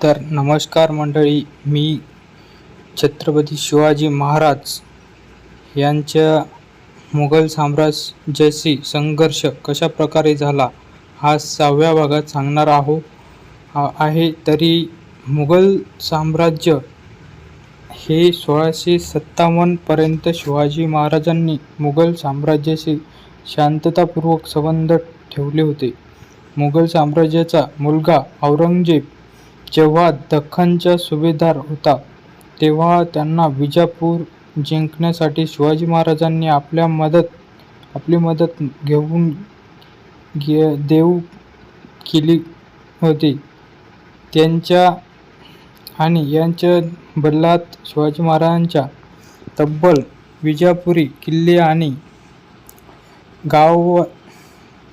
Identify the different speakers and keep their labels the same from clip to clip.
Speaker 1: तर नमस्कार मंडळी मी छत्रपती शिवाजी महाराज यांच्या मुघल साम्राज्याशी संघर्ष कशा प्रकारे झाला हा सहाव्या भागात सांगणार आहो आहे तरी मुघल साम्राज्य हे सोळाशे सत्तावन्नपर्यंत शिवाजी महाराजांनी मुघल साम्राज्याशी शांततापूर्वक संबंध ठेवले होते. मुघल साम्राज्याचा मुलगा औरंगजेब जेव्हा दख्खनचा सुभेदार होता तेव्हा त्यांना विजापूर जिंकण्यासाठी शिवाजी महाराजांनी आपल्या मदत आपली मदत घेऊन घे देऊ केली होती. त्यांच्या आणि यांच्या बदलात शिवाजी महाराजांच्या तब्बल विजापुरी किल्ले आणि गाव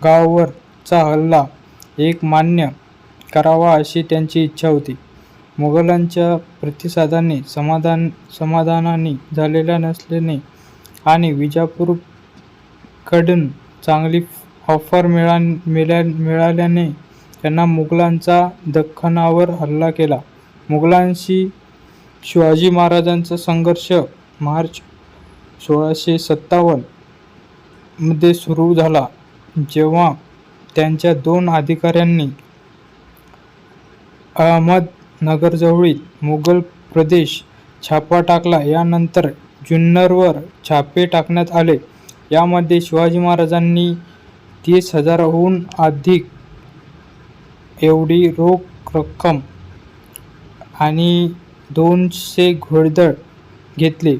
Speaker 1: गावावरचा हल्ला एक मान्य करावा अशी त्यांची इच्छा होती. मुघलांच्या प्रतिसादाने समाधान समाधानाने झालेल्या नसल्याने आणि विजापूरकडून चांगली ऑफर मिळा मिळा मिळाल्याने त्यांना मुघलांचा दख्खनावर हल्ला केला. मुघलांशी शिवाजी महाराजांचा संघर्ष मार्च सोळाशे सत्तावन्नमध्ये सुरू झाला जेव्हा त्यांच्या दोन अधिकाऱ्यांनी अहमदनगरजवळील मुघल प्रदेश छापा टाकला. यानंतर जुन्नरवर छापे टाकण्यात आले. यामध्ये शिवाजी महाराजांनी तीस हजाराहून अधिक एवढी रोख रक्कम आणि दोनशे घोडदळ घेतले.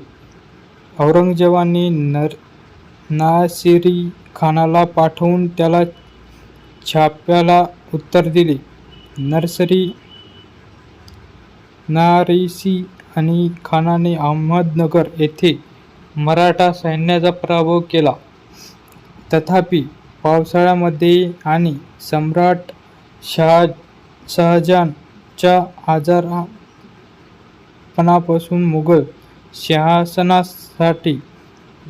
Speaker 1: औरंगजेबाने नर नासिरी खानाला पाठवून त्याला छाप्याला उत्तर दिले. नर्सरी नारिसी आणि खानाने अहमदनगर येथे मराठा सैन्याचा पराभव केला. तथापि पावसाळ्यामध्ये आणि सम्राट शहा शहाजहानच्या आजारपणापासून मुघल सिंहासनासाठी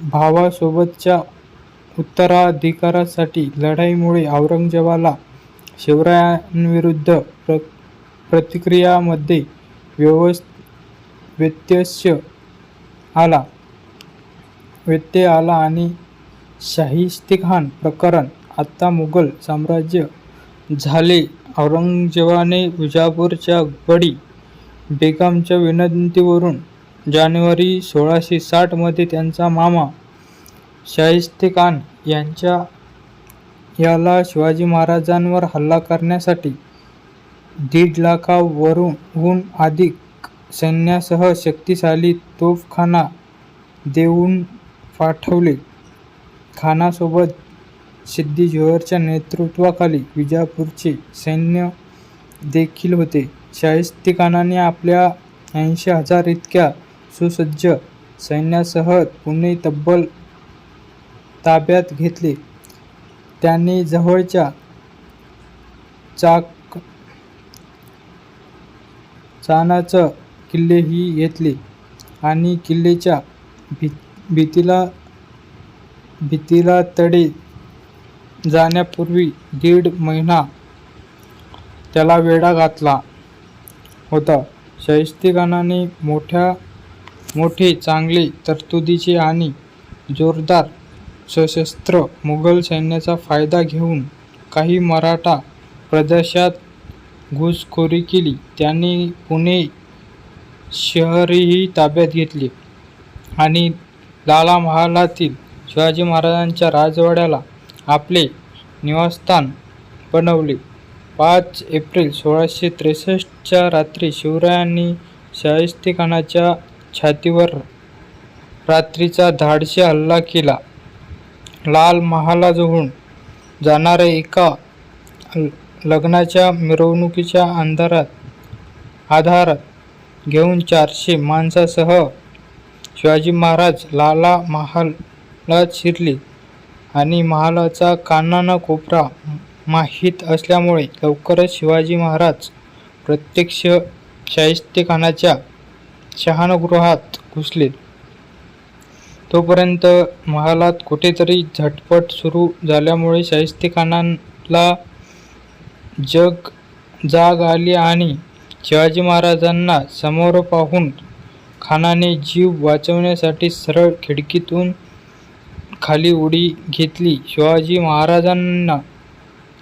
Speaker 1: भावासोबतच्या उत्तराधिकारासाठी लढाईमुळे औरंगजेबाला शिवरायांविरुद्ध प्र प्रतिक्रियामध्ये व्यवस् व्यत्यय आला. व्यत्यय आला आणि शाहिस्तेखान प्रकरण आता मुघल साम्राज्य झाले. औरंगजेबाने विजापूरच्या बडी बेगमच्या विनंतीवरून जानेवारी सोळाशे साठमध्ये त्यांचा मामा शाहिस्तेखान यांच्या याला शिवाजी महाराजांवर हल्ला करण्यासाठी दीड लाखावरून अधिक सैन्यासह शक्तिशाली तोफखाना देऊन पाठवले. खानासोबत सिद्दी जोहरच्या नेतृत्वाखाली विजापूरचे सैन्य देखील होते. शाहिस्तिकानाने आपल्या ऐंशी हजार इतक्या सुसज्ज सैन्यासह पुणे तब्बल ताब्यात घेतले. त्याने जवळच्या चाक चानाचं किल्लेही घेतले आणि किल्ल्याच्या भी भीतीला भीतीला तडे जाण्यापूर्वी दीड महिना त्याला वेढा घातला होता. शाहिस्तेखानाने मोठ्या मोठे चांगले तरतुदीचे आणि जोरदार सशस्त्र मुघल सैन्याचा फायदा घेऊन काही मराठा प्रदेशात घुसखोरी केली. त्याने पुणे शहरही ताब्यात घेतले आणि लाला महालातील शिवाजी महाराजांच्या राजवाड्याला आपले निवासस्थान बनवले. पाच एप्रिल सोळाशे त्रेसष्टच्या रात्री शिवरायांनी शाहिस्तेखानाच्या छातीवर रात्रीचा धाडशी हल्ला केला. लाल महालाजवळून जाणाऱ्या एका लग्नाच्या मिरवणुकीच्या अंधारात आधारात घेऊन चारशे माणसासह शिवाजी महाराज लाला महालात शिरले आणि महालाचा कानाना कोपरा माहीत असल्यामुळे लवकरच शिवाजी महाराज प्रत्यक्ष शाहिस्तेखानाच्या शहानगृहात घुसले. तोपर्यंत महालात कुठेतरी झटपट सुरू झाल्यामुळे शाहिस्तेखानाला जग जाग आली आणि शिवाजी महाराजांना समोर पाहून खानाने जीव वाचवण्यासाठी सरळ खिडकीतून खाली उडी घेतली. शिवाजी महाराजांना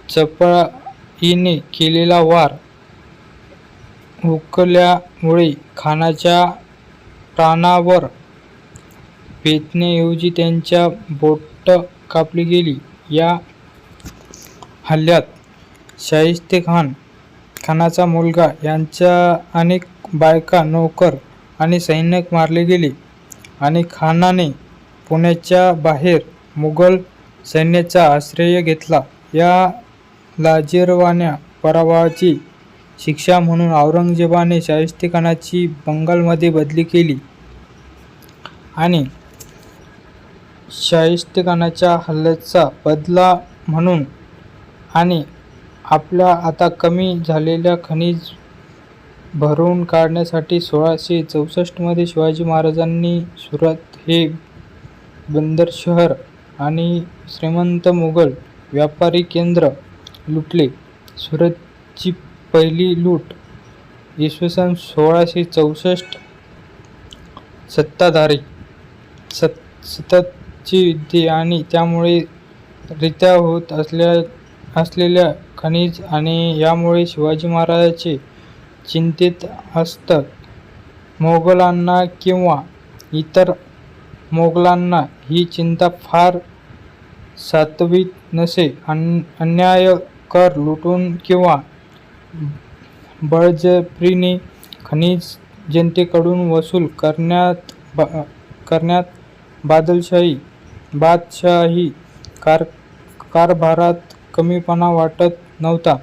Speaker 1: चपळाईने केलेला वार हुकल्यामुळे खानाच्या प्राणावर बेतण्याऐवजी त्यांच्या बोट कापली गेली. या हल्ल्यात शाहिस्तेखान खानाचा मुलगा यांच्या अनेक बायका नोकर आणि सैनिक मारले गेले आणि खानाने पुण्याच्या बाहेर मुघल सैन्याचा आश्रय घेतला. या लाजिरवाण्या पराभवाची शिक्षा म्हणून औरंगजेबाने शाहिस्तेखानाची बंगालमध्ये बदली केली आणि शाहिस्तेखानाच्या हल्ल्याचा बदला म्हणून आणि आपल्या आता कमी झालेल्या खनिज भरून काढण्यासाठी सोळाशे चौसष्टमध्ये शिवाजी महाराजांनी सुरत हे बंदर शहर आणि श्रीमंत मुघल व्यापारी केंद्र लुटले. सुरतची पहिली लूट इसवी सन सोळाशे चौसष्ट सत्ताधारी. सत सततची युद्धे आणि त्यामुळे रित्या होत असल्या असलेल्या खनिज आणि यामुळे शिवाजी महाराजांचे चिंतेत असतात मोगलांना किंवा इतर मोगलांना ही चिंता फार सात्विक नसे. अन अन्याय कर लुटून किंवा बळजबरीने खनिज जनतेकडून वसूल करण्यात बा करण्यात बादलशाही बादशाही कार कारभारात कमीपणा वाटत नव्हता.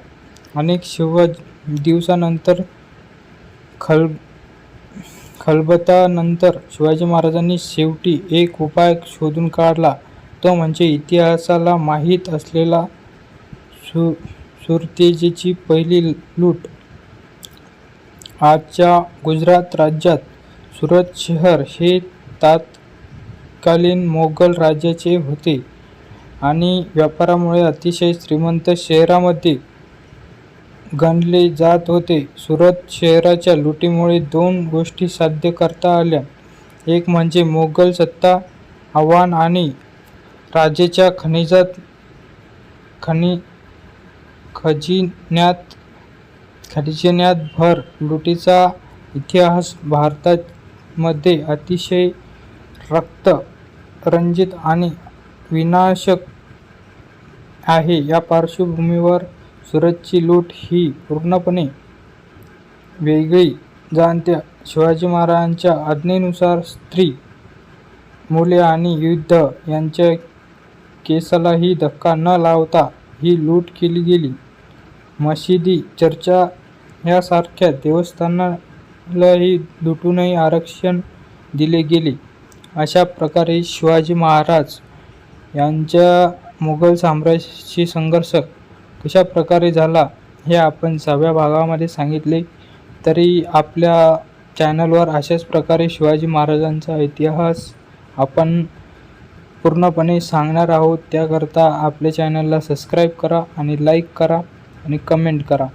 Speaker 1: अनेक शिव दिवसानंतर खल खलबतानंतर शिवाजी महाराजांनी शेवटी एक उपाय शोधून काढला. तो म्हणजे इतिहासाला माहीत असलेला सु सुरतेजेची पहिली लूट. आजच्या गुजरात राज्यात सुरत शहर हे तात्कालीन मोगल राज्याचे होते. आणि व्यापारामुळे अतिशय श्रीमंत शहरामध्ये गणले जात होते. सुरत शहराच्या लुटीमुळे दोन गोष्टी साध्य करता आल्या. एक म्हणजे मोगल सत्ता आव्हान आणि राजेच्या खनिजात खनि खजिन्यात खजिन्यात भर. लुटीचा इतिहास भारतामध्ये अतिशय रक्त रंजित आणि विनाशक आहे. या पार्श्वभूमीवर सुरतची लूट ही पूर्णपणे वेगळी जाणत्या शिवाजी महाराजांच्या आज्ञेनुसार स्त्री मुले आणि युद्ध यांच्या केसालाही धक्का न लावता ही लूट केली गेली. मशिदी चर्चा यासारख्या देवस्थानालाही लुटूनही आरक्षण दिले गेले. अशा प्रकारे शिवाजी महाराज यांच्या मुघल साम्राज्याशी संघर्ष कशा प्रकारे झाला हे आपण सहाव्या भागामध्ये सांगितले. तरी आपल्या चॅनलवर अशाच प्रकारे शिवाजी महाराजांचा इतिहास आपण पूर्णपणे सांगणार आहोत. त्याकरता आपल्या चॅनलला सबस्क्राईब करा आणि लाईक करा आणि कमेंट करा.